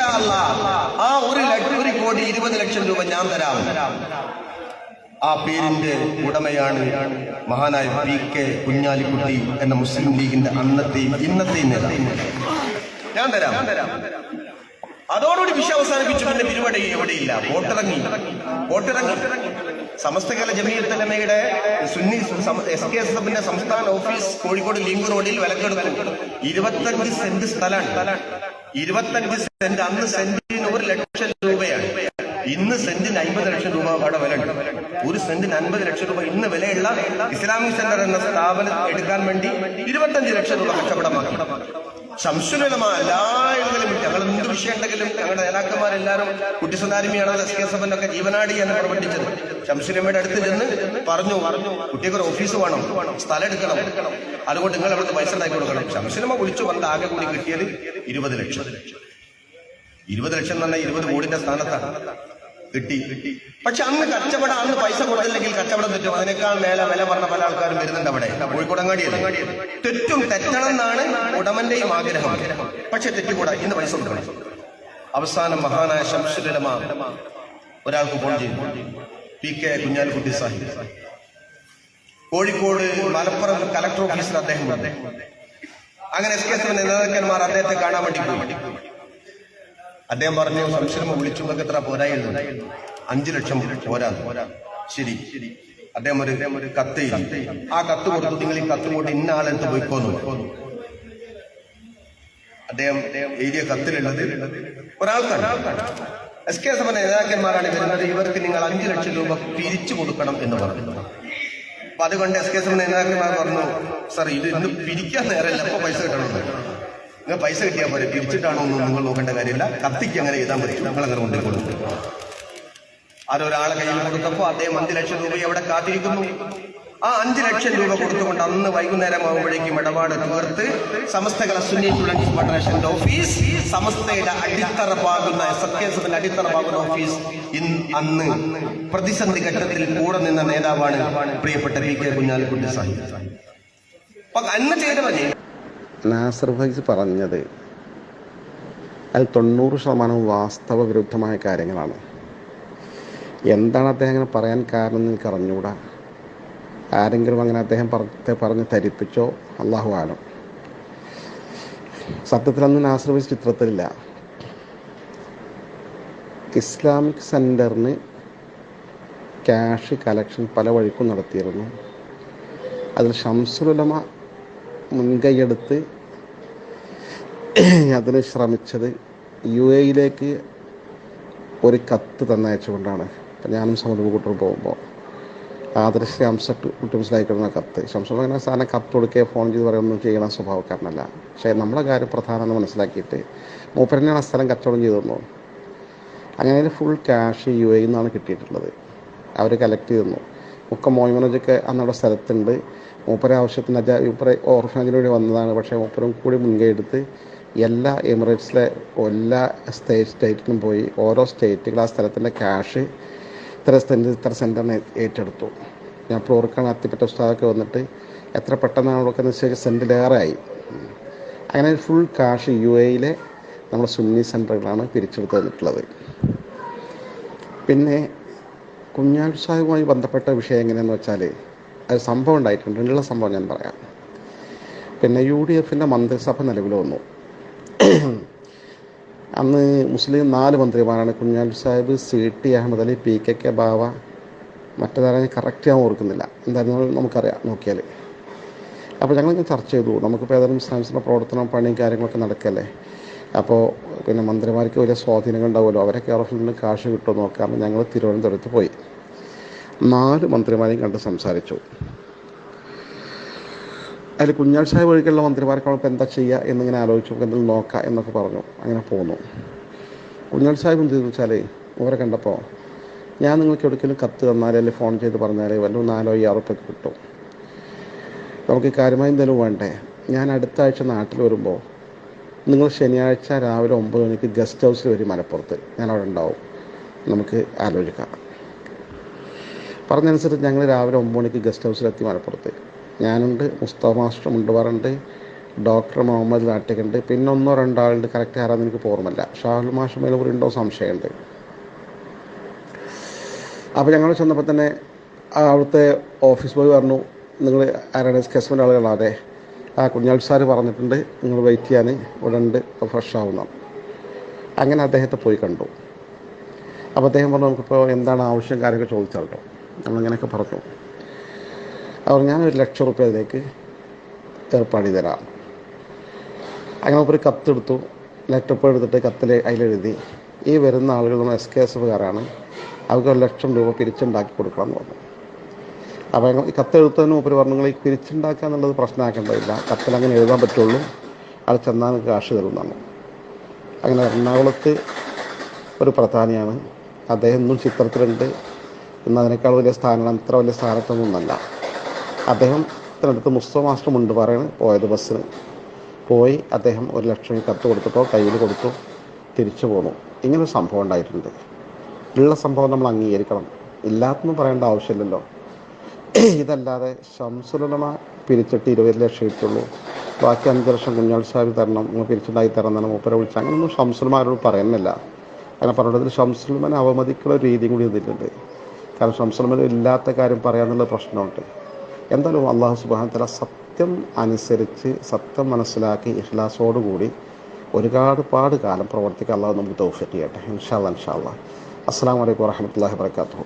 ആ ഒരു ഒരു കോടി ഇരുപത് ലക്ഷം രൂപ ഞാൻ തരാം. ആ പേരിന്റെ ഉടമയാണ് മഹാനായ പി കെ കുഞ്ഞാലിക്കുട്ടി എന്ന മുസ്ലിം ലീഗിന്റെ അന്നത്തെ ഇന്നത്തെ ഞാൻ തരാം. അതോടുകൂടി വിഷയം അവസാനിപ്പിച്ചു. പിന്നെ പരിപാടി എവിടെയില്ല. വോട്ടിറങ്ങി. വോട്ടിറങ്ങി. സമസ്ത കേരള ജമീയത്തലമയുടെ സുന്നി എസ് കെ എസ് എഫിന്റെ സംസ്ഥാന ഓഫീസ് കോഴിക്കോട് ലിങ്ക് റോഡിൽ വിലക്കെടുത്തു. ഇരുപത്തഞ്ച് സെന്റ് സ്ഥലമാണ്. ഇരുപത്തഞ്ച് സെന്റ് അന്ന് സെന്റിന് ഒരു ലക്ഷം രൂപയാണ്. ഇന്ന് സെന്റിന് അമ്പത് ലക്ഷം രൂപ അവിടെ വില ഒരു സെന്റിന് അൻപത് ലക്ഷം രൂപ ഇന്ന് വിലയുള്ള ഇസ്ലാമിക് സെന്റർ എന്ന സ്ഥാപനം എടുക്കാൻ വേണ്ടി ഇരുപത്തഞ്ച് ലക്ഷം രൂപ കച്ചവടമാക്കി. ശംസുലമ എല്ലായിടങ്ങളിലും ഞങ്ങൾ എന്ത് വിഷയം ഉണ്ടെങ്കിലും ഞങ്ങളുടെ നേതാക്കന്മാരെല്ലാവരും കുട്ടിസുന്ദാരിമിയാണ് എസ് കെ ഒക്കെ ജീവനാടി എന്ന് പ്രവർത്തിച്ചത് ശംസുലമ്മയുടെ അടുത്ത് ചെന്ന് പറഞ്ഞു പറഞ്ഞു കുട്ടികൾ ഓഫീസ് വേണം സ്ഥലം എടുക്കണം. അതുകൊണ്ട് നിങ്ങൾ അവിടുത്തെ പൈസ ഉണ്ടാക്കി കൊടുക്കണം. ശംസുലമ്മ വിളിച്ചു വന്ന ആകെ കൂടി കിട്ടിയത് ഇരുപത് ലക്ഷം. ഇരുപത് ലക്ഷം എന്ന് പറഞ്ഞാൽ ഇരുപത് കോടിന്റെ സ്ഥാനത്താണ്. കിട്ടി. പക്ഷെ അന്ന് കച്ചവടം അന്ന് പൈസ കൊടുത്തില്ലെങ്കിൽ കച്ചവടം തെറ്റും. അതിനേക്കാൾ മേലെ വില പറഞ്ഞ പല ആൾക്കാരും വരുന്നുണ്ട് അവിടെ. കോഴിക്കോടങ്ങാടി തെറ്റും തെറ്റണം എന്നാണ് ഉടമന്റെയും ആഗ്രഹം. പക്ഷെ തെറ്റുകൂടാ. ഇന്ന് പൈസ കൊടുക്കണം. അവസാനം മഹാനായ ശംസുലമ ഒരാൾക്ക് ഫോൺ ചെയ്തു. P K Kunhalikutty Sahib. Kozhikode Malappuram collector ഓഫീസിൽ അദ്ദേഹം. അങ്ങനെ എസ് കെ എസ് നേതാക്കന്മാർ അദ്ദേഹത്തെ കാണാൻ വേണ്ടി അദ്ദേഹം പറഞ്ഞു സംശയം വിളിച്ചു നിങ്ങൾക്ക് എത്ര പോരായിരുന്നു. അഞ്ചു ലക്ഷം പോരാ ശരി. അദ്ദേഹം ഒരു ഒരു കത്ത് ആ കത്ത് കൊടുത്തു നിങ്ങൾ ഈ കത്ത് കൊണ്ട് ഇന്ന ആളെടുത്ത് പോയിക്കോന്നു അദ്ദേഹം എഴുതിയ കത്തിലുള്ളത് ഒരാൾക്കാണ്. എസ് കെ എസ് നേതാക്കന്മാരാണ് വരുന്നത്. ഇവർക്ക് നിങ്ങൾ അഞ്ചു ലക്ഷം രൂപ പിരിച്ചു കൊടുക്കണം എന്ന് പറഞ്ഞു. അപ്പൊ അതുകൊണ്ട് എസ് കെ എസ് നേതാക്കന്മാർ പറഞ്ഞു സാർ ഇത് ഇന്ന് പിരിക്കാൻ നേരല്ല അപ്പൊ പൈസ കിട്ടണമെന്ന് നിങ്ങൾ പൈസ കിട്ടിയാൽ പോലെ പിരിച്ചിട്ടാണോ എന്ന് നിങ്ങൾ നോക്കേണ്ട കാര്യമില്ല. കത്തിക്ക് അങ്ങനെ എഴുതാൻ പറ്റും. നിങ്ങൾ അങ്ങനെ കൊണ്ടു കൊടുക്കും അതൊരാളെ കയ്യിൽ കൊടുത്തപ്പോ അദ്ദേഹം അഞ്ചു ലക്ഷം രൂപ എവിടെ കാത്തിരിക്കുന്നു. ആ അഞ്ചു ലക്ഷം രൂപ കൊടുത്തുകൊണ്ട് അന്ന് വൈകുന്നേരം ആകുമ്പോഴേക്കും ഇടപാട് തീർത്ത് സമസ്ത കല സുന്നി സ്റ്റുഡൻസ് ഫെഡറേഷന്റെ ഓഫീസ് സമസ്തയുടെ അടിത്തറ പാകുന്ന എഫിന്റെ അടിത്തറ പാകുന്ന ഓഫീസ് അന്ന് പ്രതിസന്ധി ഘട്ടത്തിൽ കൂടെ നിന്ന നേതാവാണ് പ്രിയപ്പെട്ട വി കെ കുഞ്ഞാലിക്കുട്ടി സാഹിബ്. അന്ന് ചെയ്ത പണി നാസർ ഫൈസ് പറഞ്ഞത് അതിൽ തൊണ്ണൂറ് ശതമാനവും വാസ്തവ വിരുദ്ധമായ കാര്യങ്ങളാണ്. എന്താണ് അദ്ദേഹം അങ്ങനെ പറയാൻ കാരണം എന്ന് എനിക്ക് അറിഞ്ഞുകൂടാ. ആരെങ്കിലും അങ്ങനെ അദ്ദേഹം പറഞ്ഞ പറഞ്ഞ് ധരിപ്പിച്ചോ അള്ളാഹു ആലം. സത്യത്തിൽ അന്ന് നാസർ ഫൈസ് ചിത്രത്തിലില്ല. ഇസ്ലാമിക് സെന്ററിന് ക്യാഷ് കളക്ഷൻ പല വഴിക്കും നടത്തിയിരുന്നു. അതിൽ ഷംസുലുലമ മുൻകൈയെടുത്ത് അതിന് ശ്രമിച്ചത് യു എയിലേക്ക് ഒരു കത്ത് തന്നയച്ചുകൊണ്ടാണ്. അപ്പം ഞാനും സമുദ്ര കൂട്ടർ പോകുമ്പോൾ ആദർശ ശംസട്ട് കുട്ടി മനസ്സിലാക്കിക്കുന്ന കത്ത്. ശംസം അങ്ങനെ സാധനം കത്ത് കൊടുക്കുക ഫോൺ ചെയ്ത് പറയുകയൊന്നും ചെയ്യണ സ്വഭാവക്കാരനല്ല. പക്ഷേ നമ്മളെ കാര്യം പ്രധാനമെന്ന് മനസ്സിലാക്കിയിട്ട് മൂപ്പരനെയാണ് ആ സ്ഥലം കച്ചവടം ചെയ്തു തന്നു അങ്ങനെ ഫുൾ ക്യാഷ് യു എയിൽ നിന്നാണ് കിട്ടിയിട്ടുള്ളത്. അവർ കളക്ട് ചെയ്തു തന്നു. മുക്ക മോയ്മനോജൊക്കെ അന്നവിടെ സ്ഥലത്തുണ്ട്. മൂപ്പര ആവശ്യത്തിന് അജ മൂപ്പര ഓർഫനേജിന് വേണ്ടി വന്നതാണ്. പക്ഷേ മൂപ്പരും കൂടി മുൻകൈ എടുത്ത് എല്ലാ എമിറേറ്റ്സിലെ എല്ലാ സ്റ്റേ സ്റ്റേറ്റിലും പോയി ഓരോ സ്റ്റേറ്റുകൾ ആ സ്ഥലത്തിന്റെ ക്യാഷ് ഇത്ര സെന്റ് ഇത്ര സെന്ററിന് ഏറ്റെടുത്തു. ഞാൻ ഇപ്പോൾ ഓർക്കാണ് അത്തിപ്പറ്റ ഉസ്താദൊക്കെ വന്നിട്ട് എത്ര പെട്ടെന്നാണ് അവിടെ നിശ്ചയിച്ച സെന്റിലേറെ ആയി അങ്ങനെ ഫുൾ കാഷ് യു എയിലെ നമ്മുടെ സുന്നി സെന്ററുകളാണ് പിരിച്ചെടുത്ത് തന്നിട്ടുള്ളത്. പിന്നെ കുഞ്ഞാൽ സാഹിബുമായി ബന്ധപ്പെട്ട വിഷയം എങ്ങനെയെന്ന് വെച്ചാൽ അത് സംഭവം ഉണ്ടായിട്ടുണ്ട്. രണ്ടുള്ള സംഭവം ഞാൻ പറയാം. പിന്നെ യു ഡി എഫിന്റെ മന്ത്രിസഭ നിലവിൽ വന്നു. അന്ന് മുസ്ലിം നാല് മന്ത്രിമാരാണ്. കുഞ്ഞാൽ Sahib C T Ahammed Ali P K K Bava. മറ്റേതാരും correct ഞാൻ ഓർക്കുന്നില്ല. എന്തായിരുന്നു നമുക്കറിയാം നോക്കിയാൽ അപ്പോൾ ഞങ്ങളിങ്ങനെ ചർച്ച ചെയ്തു. നമുക്കിപ്പോൾ ഏതായാലും ഇസ്ലാംസിന്റെ പ്രവർത്തനം പണിയും കാര്യങ്ങളൊക്കെ നടക്കല്ലേ? അപ്പോൾ പിന്നെ മന്ത്രിമാർക്ക് വലിയ സ്വാധീനങ്ങൾ ഉണ്ടാവുമല്ലോ. അവരെ ഓഫിൽ നിന്ന് കാശ് കിട്ടുമോ നോക്കാം. ഞങ്ങൾ തിരുവനന്തപുരത്ത് പോയി. നാല് മന്ത്രിമാരെയും കണ്ട് സംസാരിച്ചു. അതിൽ കുഞ്ഞാഴ്ച സാഹിബ് മന്ത്രിമാർക്ക് ഇപ്പോൾ എന്താ ചെയ്യുക എന്നിങ്ങനെ ആലോചിച്ചു. എന്തെങ്കിലും നോക്കാം എന്നൊക്കെ പറഞ്ഞു. അങ്ങനെ പോന്നു. കുഞ്ഞാഴ്ച സാഹിബ് എന്ത് വെച്ചാൽ ഇവരെ കണ്ടപ്പോൾ ഞാൻ നിങ്ങൾക്ക് എവിടെക്കെങ്കിലും കത്ത് തന്നാൽ അല്ലെങ്കിൽ ഫോൺ ചെയ്ത് പറഞ്ഞാൽ വല്ല നാലോ അയ്യാറോ ഒക്കെ കിട്ടും. നമുക്ക് കാര്യമായി എന്തെങ്കിലും വേണ്ടേ? ഞാൻ അടുത്ത ആഴ്ച നാട്ടിൽ വരുമ്പോൾ നിങ്ങൾ ശനിയാഴ്ച രാവിലെ ഒമ്പത് മണിക്ക് ഗസ്റ്റ് ഹൗസിൽ വരും മലപ്പുറത്ത്. ഞാൻ അവിടെ ഉണ്ടാവും. നമുക്ക് ആലോചിക്കാം. പറഞ്ഞനുസരിച്ച് ഞങ്ങൾ രാവിലെ ഒമ്പത് മണിക്ക് ഗസ്റ്റ് ഹൗസിലെത്തി മലപ്പുറത്ത്. ഞാനുണ്ട് മുസ്തഫ മാസ്റ്റർ മുണ്ടുപാറുണ്ട് ഡോക്ടർ മുഹമ്മദ് നാട്ടിക്കുണ്ട് പിന്നെ ഒന്നോ രണ്ടാളുണ്ട് കറക്റ്റ് ആരാന്ന് എനിക്ക് ഓർമ്മയില്ല. ഷാഹുൽ മാഷ് മേലെ കൂടി ഉണ്ടോ സംശയമുണ്ട്. അപ്പോൾ ഞങ്ങൾ ചെന്നപ്പോൾ തന്നെ അവിടുത്തെ ഓഫീസ് ബോയ് പറഞ്ഞു നിങ്ങൾ ആരാണ് കെസ്മെന്റ് ആളുകളാണ്? അതെ. ആ കുഞ്ഞാൾ സാർ പറഞ്ഞിട്ടുണ്ട് നിങ്ങൾ വെയിറ്റ് ചെയ്യാൻ ഉടണ്ട് ഫ്രഷ് ആവുന്ന അങ്ങനെ അദ്ദേഹത്തെ പോയി കണ്ടു. അപ്പോൾ അദ്ദേഹം പറഞ്ഞു നമുക്കിപ്പോൾ എന്താണ് ആവശ്യം കാര്യമൊക്കെ ചോദിച്ചാൽ കേട്ടോ നമ്മളിങ്ങനെയൊക്കെ പറഞ്ഞു. അവർ ഞാനൊരു ലക്ഷം റുപ്യ അതിലേക്ക് ഏർപ്പാടി തരാം അങ്ങനെ ഒരു കത്തെടുത്തു ലെറ്റർ എടുത്തിട്ട് കത്തിൽ അതിലെഴുതി ഈ വരുന്ന ആളുകൾ നമ്മൾ എസ് കെ എസ് എഫുകാരാണ് അവർക്ക് ഒരു ലക്ഷം രൂപ പിരിച്ചുണ്ടാക്കി കൊടുക്കണം എന്ന് പറഞ്ഞു. ഈ കത്തെഴുത്തതിന് മുമ്പ് പറഞ്ഞു നിങ്ങൾ ഈ പിരിച്ചുണ്ടാക്കുക എന്നുള്ളത് പ്രശ്നമാക്കേണ്ടതില്ല. കത്തിൽ അങ്ങനെ എഴുതാൻ പറ്റുള്ളൂ. അത് ചെന്നാൽ കാശ് തരുന്നതാണ് അങ്ങനെ എറണാകുളത്ത് ഒരു പ്രധാനിയാണ്. അദ്ദേഹം ഇന്നും ചിത്രത്തിലുണ്ട്. ഇന്ന് അതിനേക്കാൾ വലിയ സ്ഥാനം ഇത്ര വലിയ സ്ഥാനത്തൊന്നുമല്ല. അദ്ദേഹം അദ്ദേഹത്തിനടുത്ത് മുസ്തഫ മാസ്റ്റർ മുണ്ട് പറയാണ് പോയത് ബസ്സിന്. പോയി അദ്ദേഹം ഒരു ലക്ഷം കത്ത് കൊടുത്തിട്ടോ കയ്യിൽ കൊടുത്തു തിരിച്ചു പോന്നു. ഇങ്ങനൊരു സംഭവം ഉണ്ടായിട്ടുണ്ട്. ഉള്ള സംഭവം നമ്മൾ അംഗീകരിക്കണം. ഇല്ലാത്തൊന്നും പറയേണ്ട ആവശ്യമില്ലല്ലോ. ഇതല്ലാതെ ഷംസുലമ പിരിച്ചിട്ട് ഇരുപത് ലക്ഷം ഇട്ടുള്ളൂ ബാക്കി അഞ്ച് ലക്ഷം കുഞ്ഞാൾ സാഹിബ് തരണം നിങ്ങൾ പിരിച്ചുണ്ടാക്കി തരണം എന്നാണ് മൂപ്പരെ വിളിച്ചത് അങ്ങനെയൊന്നും ഷംസുലമാരോട് പറയുന്നില്ല. അങ്ങനെ പറഞ്ഞതിൽ ഷംസുലമനെ അവമതിക്കുള്ള ഒരു രീതിയും കൂടി ഇതിലുണ്ട്. കാരണം ശംസുലമനം ഇല്ലാത്ത കാര്യം പറയാമെന്നുള്ള പ്രശ്നമുണ്ട്. എന്തായാലും അള്ളാഹു സുബാൻ തല സത്യം അനുസരിച്ച് സത്യം മനസ്സിലാക്കി ഇഖ്ലാസോടുകൂടി ഒരുപാട് പാട് കാലം പ്രവർത്തിക്കാൻ അള്ളാഹു നമുക്ക് തൗഫിക്ക് ചെയ്യട്ടെ. ഇൻഷാല്ല ഇൻഷാല്ല അസ്സാം വലൈക്കും വാഹമത്തല്ലാഹി വാബർക്കാത്തു